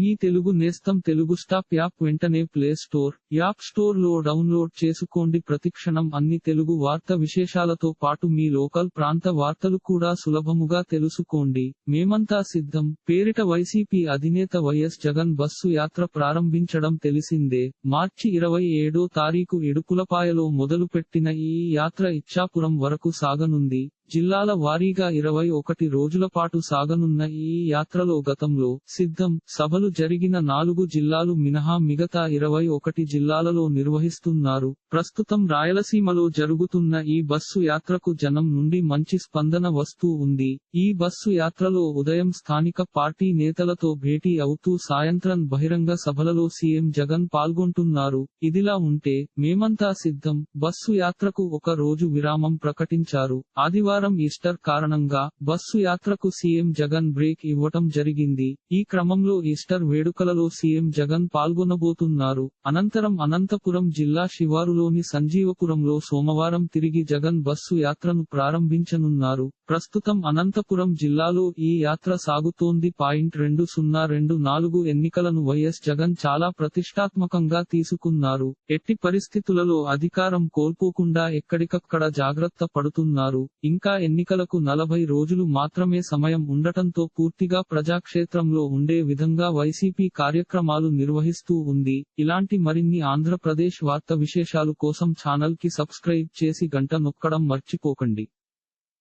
మీ తెలుగు నేస్తం Telugu stop app వెంటనే play store app స్టోర్లో డౌన్లోడ్ చేసుకోండి. ప్రతిక్షణం అన్ని తెలుగు వార్త విశేషాలతో పాటు మీ లోకల్ ప్రాంత వార్తలు కూడా సులభముగా తెలుసుకోండి. మేమంతా సిద్ధం. పేరిట వైసీపీ అధినేత వైఎస్ జగన్ బస్సు యాత్ర ప్రారంభించడం తెలిసిందే. మార్చి ఇరవై ఏడో తారీఖు ఇడుపులపాయలో మొదలుపెట్టిన ఈ యాత్ర ఇచ్చాపురం వరకు సాగనుంది. జిల్లాల వారీగా ఇరవై ఒకటి రోజుల పాటు సాగనున్న ఈ యాత్రలో గతంలో సిద్ధం సభలు జరిగిన నాలుగు జిల్లాలు మినహా మిగతా ఇరవై ఒకటి జిల్లాలలో నిర్వహిస్తున్నారు. ప్రస్తుతం రాయలసీమలో జరుగుతున్న ఈ బస్సు యాత్రకు జనం నుండి మంచి స్పందన వస్తూ ఉంది. ఈ బస్సు యాత్రలో ఉదయం స్థానిక పార్టీ నేతలతో భేటీ అవుతూ సాయంత్రం బహిరంగ సభలలో సీఎం జగన్ పాల్గొంటున్నారు. ఇదిలా ఉంటే మేమంతా సిద్ధం బస్సు యాత్రకు ఒక రోజు విరామం ప్రకటించారు. ఆదివారం శనివారం ఈస్టర్ కారణంగా బస్సు యాత్రకు సీఎం జగన్ బ్రేక్ ఇవ్వటం జరిగింది. ఈ క్రమంలో ఈస్టర్ వేడుకలలో సీఎం జగన్ పాల్గొనబోతున్నారు. అనంతరం అనంతపురం జిల్లా శివారులోని సంజీవపురంలో సోమవారం తిరిగి జగన్ బస్సు యాత్రను ప్రారంభించనున్నారు. ప్రస్తుతం అనంతపురం జిల్లాలో ఈ యాత్ర సాగుతోంది. పాయింట్ రెండు సున్నా రెండు నాలుగు ఎన్నికలను వైఎస్ జగన్ చాలా ప్రతిష్టాత్మకంగా తీసుకున్నారు. ఎట్టి పరిస్థితులలో అధికారం కోల్పోకుండా ఎక్కడికక్కడ జాగ్రత్త పడుతున్నారు. ఇంకా ఎన్నికలకు నలభై రోజులు మాత్రమే సమయం ఉండటంతో పూర్తిగా ప్రజాక్షేత్రంలో ఉండే విధంగా వైసీపీ కార్యక్రమాలు నిర్వహిస్తూ ఉంది. ఇలాంటి మరిన్ని ఆంధ్రప్రదేశ్ వార్త విశేషాలు కోసం ఛానల్కి సబ్స్క్రైబ్ చేసి గంట నొక్కడం మర్చిపోకండి.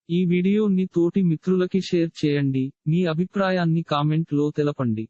ఈ వీడియోని తోటి మిత్రులకి షేర్ చేయండి. మీ అభిప్రాయాన్ని కామెంట్లో తెలపండి.